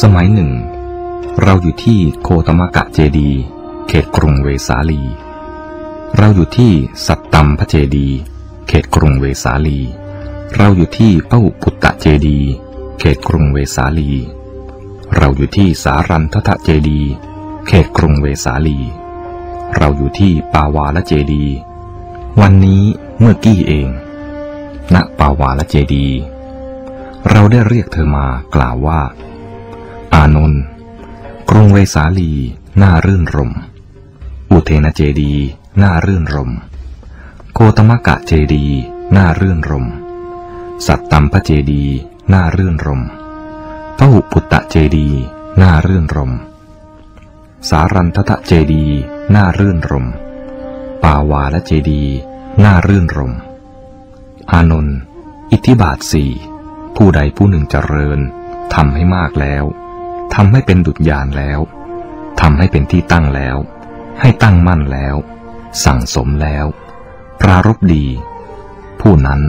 สมัยหนึ่ง เราอยู่ที่โคตมกะเจดี เขตกรุงเวสาลี เราอยู่ที่สัตตัมพระเจดี เขตกรุงเวสาลี เราอยู่ที่พระหุปุตตะเจดี เขตกรุงเวสาลี เราอยู่ที่สารันททะเจดี เขตกรุงเวสาลี เราอยู่ที่ปาวาละเจดี วันนี้เมื่อกี้เอง ณปาวาละเจดี เราได้เรียกเธอมากล่าวว่า อานนท์กรุงเวสาลีน่ารื่นรม อุเทนเจดีน่ารื่นรม โคตมกะเจดีน่ารื่นรม สัตตัมพระเจดีน่ารื่นรมพระหุปุตตะเจดีน่ารื่นรม สารันทะเจดีน่ารื่นรมปาวาและเจดีน่ารื่นรม อานนท์อิทธิบาทสี่ผู้ใดผู้หนึ่งเจริญทำให้มากแล้ว ทำให้เป็นดุจยานแล้วทำให้เป็นที่ตั้งแล้ว ให้ตั้งมั่นแล้ว สั่งสมแล้ว ปรารบดี ผู้นั้น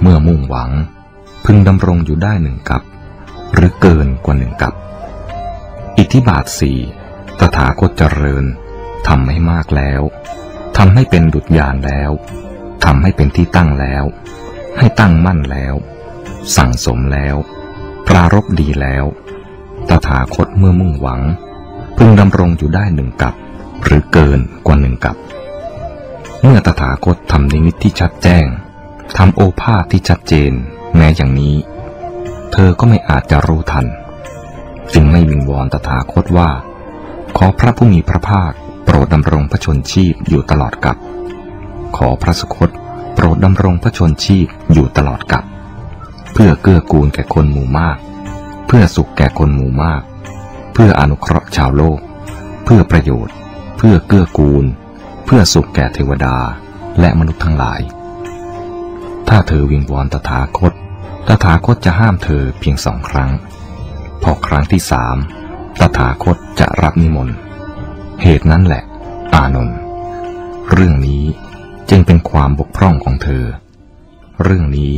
เมื่อมุ่งหวัง พึงดำรงอยู่ได้หนึ่งกับ หรือเกินกว่าหนึ่งกับ อิทธิบาทสี่ตถาคตเจริญทำให้มากแล้วทำให้เป็นดุจยานแล้วทำให้เป็นที่ตั้งแล้ว ให้ตั้งมั่นแล้ว สั่งสมแล้ว ปรารบดีแล้ว ตถาคตเมื่อมุ่งหวัง พึงดำรงอยู่ได้หนึ่งกับ หรือเกินกว่าหนึ่งกับ เมื่อตถาคตทำนิมิตที่ชัดแจ้งทำโอภาษที่ชัดเจน แม้อย่างนี้ เธอก็ไม่อาจจะรู้ทัน จึงไม่วิงวอนตถาคตว่า ขอพระผู้มีพระภาค โปรดดำรงพระชนชีพอยู่ตลอดกับ ขอพระสุคตโปรดดำรงพระชนชีพอยู่ตลอดกับ เพื่อเกื้อกูลแก่คนหมู่มาก เพื่อสุขแก่คนหมู่มาก เพื่ออนุเคราะห์ชาวโลก เพื่อประโยชน์ เพื่อเกื้อกูล เพื่อสุขแก่เทวดาและมนุษย์ทั้งหลาย ถ้าเธอวิงวอนตถาคต ตถาคตจะห้ามเธอเพียงสองครั้ง พอครั้งที่สามตถาคตจะรับนิมนต์ เหตุนั้นแหละ อานนท์ เรื่องนี้จึงเป็นความบกพร่องของเธอ เรื่องนี้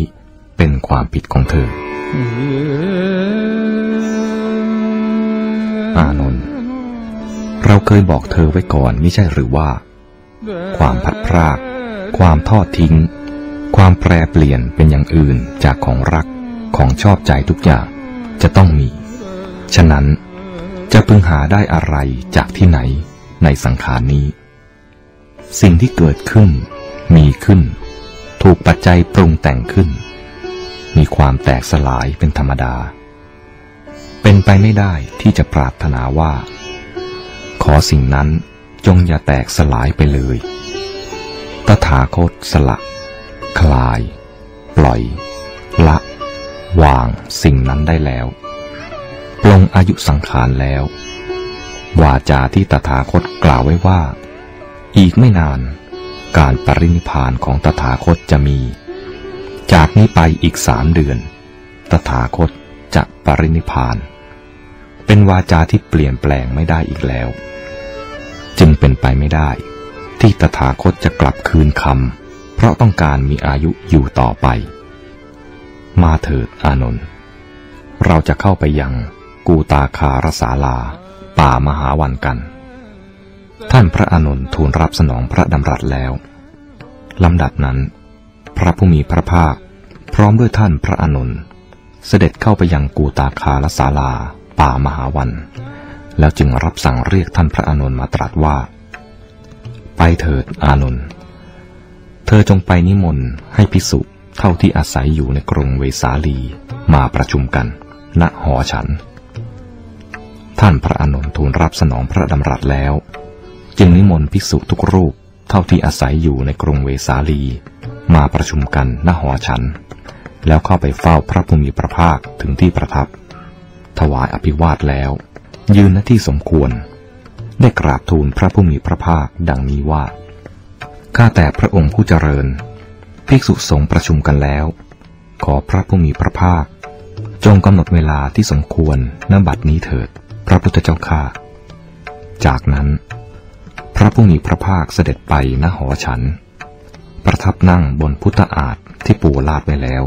เป็นความผิดของเธอ อานนท์เราเคยบอกเธอไว้ก่อนไม่ใช่หรือว่า ความพัดพราก ความทอดทิ้ง ความแปรเปลี่ยนเป็นอย่างอื่นจากของรักของชอบใจทุกอย่างจะต้องมี ฉะนั้นจะพึงหาได้อะไรจากที่ไหนในสังขารนี้ สิ่งที่เกิดขึ้น มีขึ้น ถูกปัจจัยปรุงแต่งขึ้น มีความแตกสลายเป็นธรรมดา เป็นไปไม่ได้ที่จะปรารถนาว่า ขอสิ่งนั้นจงอย่าแตกสลายไปเลย ตถาคตสละ คลาย ปล่อย ละ วางสิ่งนั้นได้แล้ว ปลงอายุสังขารแล้ว วาจาที่ตถาคตกล่าวไว้ว่า อีกไม่นาน การปรินิพานของตถาคตจะมี จากนี้ไปอีกสามเดือน ตถาคตจะปรินิพาน เป็นวาจาที่เปลี่ยนแปลงไม่ได้อีกแล้ว จึงเป็นไปไม่ได้ ที่ตถาคตจะกลับคืนคำเพราะต้องการมีอายุอยู่ต่อไป มาเถิดอานนท์เราจะเข้าไปยังกูตาคารสาลา ป่ามหาวันกัน ท่านพระอานนท์ทูลรับสนองพระดำรัสแล้วลำดับนั้น พระผู้มีพระภาค พร้อมด้วยท่านพระอานนเสด็จเข้าไปยังกูตาคารสาลา ป่ามหาวัน แล้วจึงรับสั่งเรียกท่านพระอานนมาตรัสว่า ไปเถิดอานนท์เธอจงไปนิมนต์ให้พิสุเท่าที่อาศัยอยู่ในกรุงเวสาลีมาประชุมกัน ณหอฉัน ท่านพระอานนท์ทูลรับสนองพระดำรัสแล้ว จึงนิมนต์ภิกษุทุกรูปเท่าที่อาศัยอยู่ในกรุงเวสาลี มาประชุมกันณหอฉัน แล้วเข้าไปเฝ้าพระภูมิพระภาคถึงที่ประทับ ถวายอภิวาทแล้ว ยืนณที่สมควร ได้กราบทูลพระผู้มีพระภาคดังนี้ว่า ข้าแต่พระองค์ผู้เจริญ ภิกษุสงฆ์ประชุมกันแล้ว ขอพระผู้มีพระภาค จงกำหนดเวลาที่สมควรณบัดนี้เถิด พระพุทธเจ้าข้าจากนั้น พระผู้มีพระภาคเสด็จไปณหอฉัน ประทับนั่งบนพุทธอาฏที่ปูลาดไว้แล้ว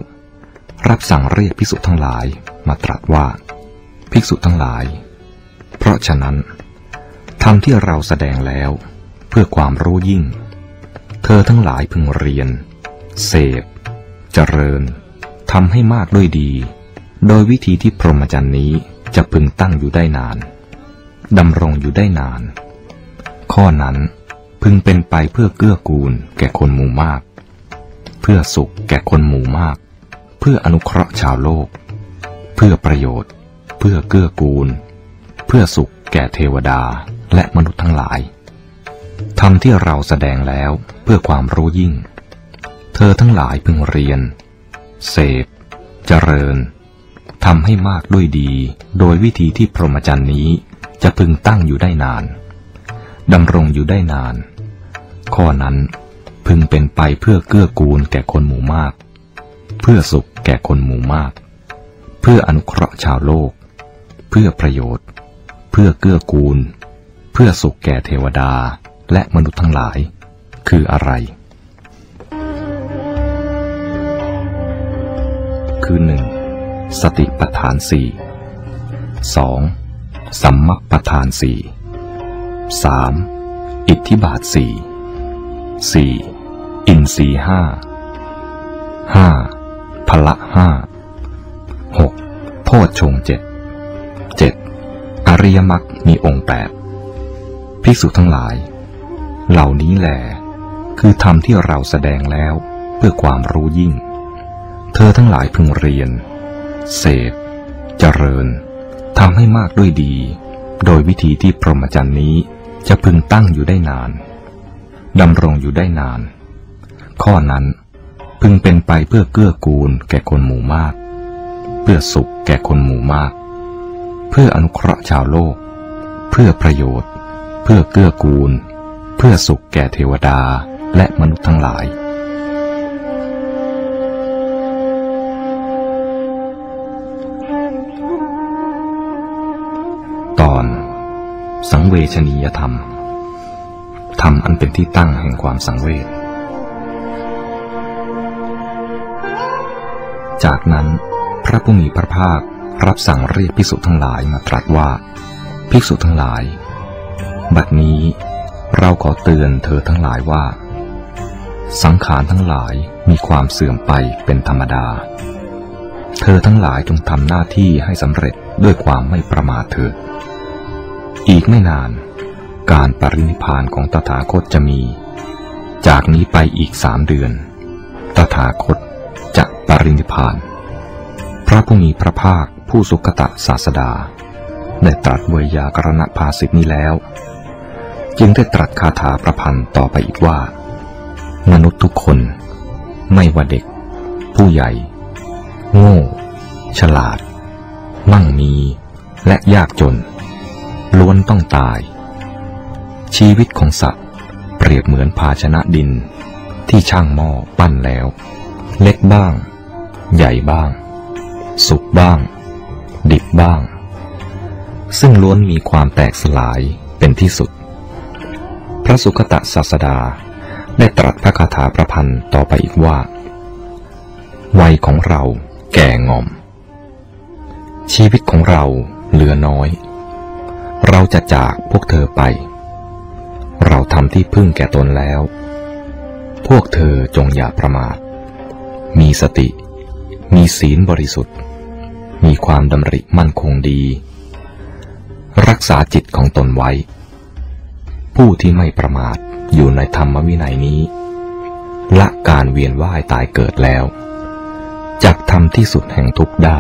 รับสั่งเรียกภิกษุทั้งหลายมาตรัสว่า ภิกษุทั้งหลาย เพราะฉะนั้นธรรมที่เราแสดงแล้ว เพื่อความรู้ยิ่ง เธอทั้งหลายพึงเรียน เสพ เจริญทำให้มากด้วยดี โดยวิธีที่พรหมจรรย์นี้จะพึงตั้งอยู่ได้นานดำรงอยู่ได้นาน ข้อนั้นพึงเป็นไปเพื่อเกื้อกูลแก่คนหมู่มาก เพื่อสุขแก่คนหมู่มาก เพื่ออนุเคราะห์ชาวโลก เพื่อประโยชน์ เพื่อเกื้อกูล เพื่อสุขแก่เทวดาและมนุษย์ทั้งหลายทำที่เราแสดงแล้วเพื่อความรู้ยิ่ง เธอทั้งหลายพึงเรียน เสพ เจริญทำให้มากด้วยดี โดยวิธีที่พรหมจรรย์นี้จะพึงตั้งอยู่ได้นานดำรงอยู่ได้นาน ข้อนั้นพึงเป็นไปเพื่อเกื้อกูลแก่คนหมู่มาก เพื่อสุขแก่คนหมู่มาก เพื่ออนุเคราะห์ชาวโลก เพื่อประโยชน์ เพื่อเกื้อกูล เพื่อสุขแก่เทวดาและมนุษย์ทั้งหลาย คืออะไร คือหนึ่งสติปัฏฐานสี่สองสัมมัปประธานสี่สามอิทธิบาทสี่สี่อินสีห้า พละห้าหกโพชฌงเจ็ดเจ็ดอริยมรรคมีองค์แปดภิกษุทั้งหลาย เหล่านี้แหลคือธรรมที่เราแสดงแล้วเพื่อความรู้ยิ่ง เธอทั้งหลายพึงเรียน เสพเจริญทำให้มากด้วยดี โดยวิธีที่พรหมจรรย์นี้จะพึงตั้งอยู่ได้นานดำรงอยู่ได้นาน ข้อนั้น พึงเป็นไปเพื่อเกื้อกูลแก่คนหมู่มาก เพื่อสุขแก่คนหมู่มาก เพื่ออนุเคราะห์ชาวโลก เพื่อประโยชน์ เพื่อเกื้อกูล เพื่อสุขแก่เทวดาและมนุษย์ทั้งหลายตอน สังเวชนียธรรม ธรรมอันเป็นที่ตั้งแห่งความสังเวช จากนั้น พระผู้มีพระภาครับสั่งเรียกภิกษุทั้งหลายมาตรัสว่า ภิกษุทั้งหลาย บัดนี้เราขอเตือนเธอทั้งหลายว่า สังขารทั้งหลายมีความเสื่อมไปเป็นธรรมดา เธอทั้งหลายจงทำหน้าที่ให้สำเร็จด้วยความไม่ประมาทเถิดอีกไม่นาน การปรินิพานของตถาคตจะมี จากนี้ไปอีกสามเดือน ตถาคต ปรินิพาน พระผู้มีพระภาคผู้สุคตะศาสดาได้ตรัสเวยากรณภาสิทนี้แล้ว จึงได้ตรัสคาถาประพันธ์ต่อไปอีกว่า มนุษย์ทุกคน ไม่ว่าเด็ก ผู้ใหญ่ โง่ ฉลาด มั่งมีและยากจน ล้วนต้องตาย ชีวิตของสัตว์ เปรียบเหมือนภาชนะดิน ที่ช่างหม้อปั้นแล้ว เล็กบ้าง ใหญ่บ้าง สุกบ้าง ดิบบ้าง ซึ่งล้วนมีความแตกสลายเป็นที่สุด พระสุคตะศาสดาได้ตรัสพระคาถาประพันธ์ต่อไปอีกว่า วัยของเราแก่งอม ชีวิตของเราเหลือน้อย เราจะจากพวกเธอไป เราทำที่พึ่งแก่ตนแล้ว พวกเธอจงอย่าประมาท มีสติ มีศีลบริสุทธิ์ มีความดำริมั่นคงดี รักษาจิตของตนไว้ ผู้ที่ไม่ประมาทอยู่ในธรรมวินัยนี้ ละการเวียนว่ายตายเกิดแล้วจากทำที่สุดแห่งทุกข์ได้